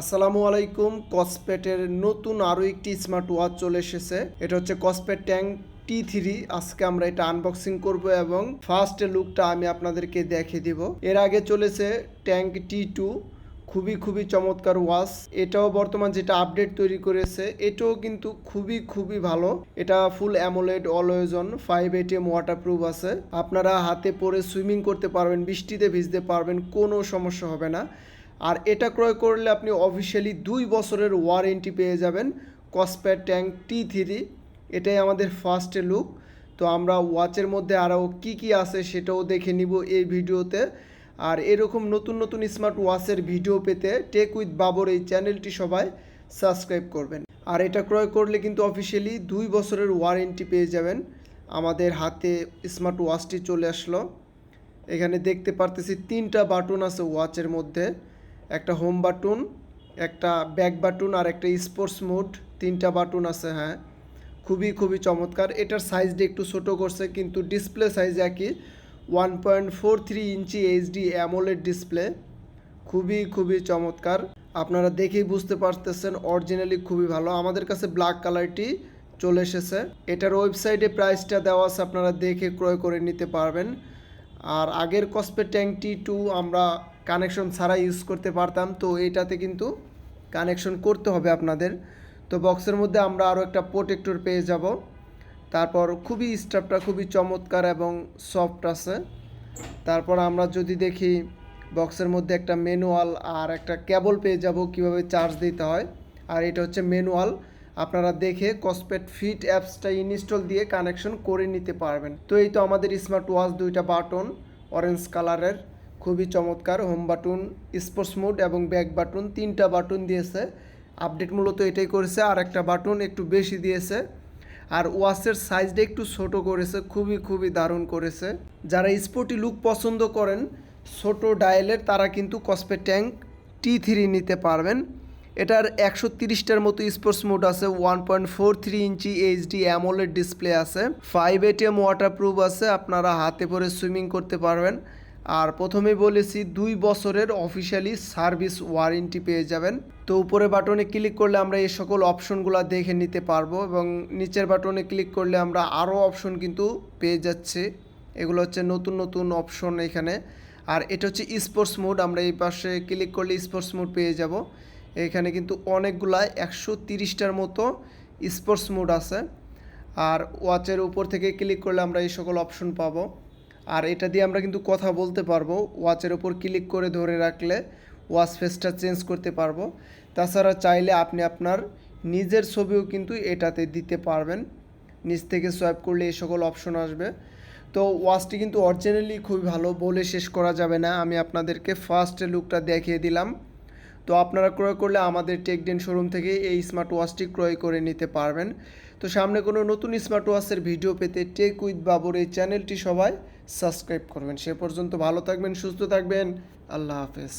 আসসালামু আলাইকুম, কসপেটের নতুন আরও একটি স্মার্ট ওয়াচ চলে এসেছে। এটা হচ্ছে কসপেট ট্যাঙ্ক টি থ্রি আজকে আমরা এটা আনবক্সিং করব এবং ফার্স্ট লুকটা আমি আপনাদেরকে দেখিয়ে দিব। এর আগে চলেছে ট্যাঙ্ক টি টু খুবই খুবই চমৎকার ওয়াচ। এটাও বর্তমান যেটা আপডেট তৈরি করেছে, এটাও কিন্তু খুবই খুবই ভালো। এটা full AMOLED always on five ATM waterproof আছে। আপনারা হাতে পরে সুইমিং করতে পারবেন, বৃষ্টিতে ভিজতে পারবেন, কোনো সমস্যা হবে না। আর এটা ক্রয় করলে আপনি অফিসিয়ালি দুই বছরের ওয়ারেন্টি পেয়ে যাবেন কসপ্যাট ট্যাঙ্ক টি থ্রি এটাই আমাদের ফার্স্টে লুক তো আমরা ওয়াচের মধ্যে আরও কি কি আছে সেটাও দেখে নিব এই ভিডিওতে। আর এরকম নতুন নতুন স্মার্ট ওয়াচের ভিডিও পেতে টেক উইথ বাবর এই চ্যানেলটি সবাই সাবস্ক্রাইব করবেন। আর এটা ক্রয় করলে কিন্তু অফিসিয়ালি দুই বছরের ওয়ারেন্টি পেয়ে যাবেন। আমাদের হাতে স্মার্ট ওয়াচটি চলে আসলো। এখানে দেখতে পারতেছি তিনটা বাটন আছে ওয়াচের মধ্যে। একটা হোম বাটন একটা ব্যাক বাটন আর একটা স্পোর্টস মোড তিনটা বাটন আছে হ্যাঁ। খুবই খুবই চমৎকার। এটার সাইজটা একটু ছোটো করছে, কিন্তু ডিসপ্লে সাইজ একই। One point four three inch HD AMOLED display খুবই খুবই চমৎকার। আপনারা দেখেই বুঝতে পারতেছেন অরিজিনালি খুবই ভালো। আমাদের কাছে ব্ল্যাক কালারটি চলে এসেছে। এটার ওয়েবসাইটে প্রাইসটা দেওয়া আছে, আপনারা দেখে ক্রয় করে নিতে পারবেন। আর আগের কসপে ট্যাঙ্কটি টু আমরা কানেকশন ছাড়া ইউজ করতে পারতাম, তো এটাতে কিন্তু কানেকশন করতে হবে আপনাদের। তো বক্সের মধ্যে আমরা আরও একটা প্রোটেক্টর পেয়ে যাব। তারপর খুবই স্টাফটা খুবই চমৎকার এবং সফট আছে। তারপর আমরা যদি দেখি বক্সের মধ্যে একটা ম্যানুয়াল আর একটা কেবল পেয়ে যাব, কীভাবে চার্জ দিতে হয়। আর এটা হচ্ছে ম্যানুয়াল আপনারা দেখে কসপেট ফিট অ্যাপসটা ইনস্টল দিয়ে কানেকশন করে নিতে পারবেন। তো এই তো আমাদের স্মার্ট ওয়াচ দুইটা বাটন অরেঞ্জ কালারের খুবই চমৎকার হোম বাটন স্পোর্টস মোড এবং ব্যাক বাটন তিনটা বাটন দিয়েছে। আপডেট মূলত এটাই করেছে আর একটা বাটন একটু বেশি দিয়েছে। আর ওয়াচের সাইজটা একটু ছোট করেছে, খুবই খুবই দারুণ করেছে। যারা স্পোর্টি লুক পছন্দ করেন, ছোট ডায়ালের তারা কিন্তু কসপে ট্যাঙ্ক টি থ্রি নিতে পারবেন। এটার একশো তিরিশটার মতো স্পোর্টস মোড আছে one point four three inch HD AMOLED display আছে ফাইভ এটিএম ওয়াটারপ্রুফ আছে, আপনারা হাতে পরে সুইমিং করতে পারবেন। আর প্রথমে বলেছি, দুই বছরের অফিসিয়ালি সার্ভিস ওয়ারেন্টি পেয়ে যাবেন। তো উপরে বাটনে ক্লিক করলে আমরা এই সকল অপশনগুলো দেখে নিতে পারব এবং নিচের বাটনে ক্লিক করলে আমরা আরও অপশন কিন্তু পেয়ে যাচ্ছি। এগুলো হচ্ছে নতুন নতুন অপশন এখানে। আর এটা হচ্ছে স্পোর্টস মোড আমরা এই পাশে ক্লিক করলে স্পোর্টস মোড পেয়ে যাব। এখানে কিন্তু অনেকগুলা একশো তিরিশটার মতো স্পোর্টস মোড আছে। আর ওয়াচের উপর থেকে ক্লিক করলে আমরা এই সকল অপশন পাবো। আর এটা দিয়ে আমরা কিন্তু কথা বলতে পারব। ওয়াচের ওপর ক্লিক করে ধরে রাখলে ওয়াচ ফেসটা চেঞ্জ করতে পারব। তাছাড়া চাইলে আপনি আপনার নিজের ছবিও কিন্তু এটাতে দিতে পারবেন। নিচ থেকে সোয়াইপ করলে এই সকল অপশন আসবে। তো ওয়াচটি কিন্তু অরিজিনালি খুবই ভালো বলে শেষ করা যাবে না। আমি আপনাদেরকে ফার্স্ট লুকটা দেখিয়ে দিলাম। তো আপনারা ক্রয় করলে আমাদের টেকডেন শোরুম থেকে এই স্মার্ট ওয়াচটি ক্রয় করে নিতে পারবেন। তো সামনে কোনো নতুন স্মার্ট ওয়াচের ভিডিও পেতে টেক উইথ বাবুর এই চ্যানেলটি সবাই সাবস্ক্রাইব করবেন। সে পর্যন্ত ভালো থাকবেন, সুস্থ থাকবেন। আল্লাহ হাফেজ।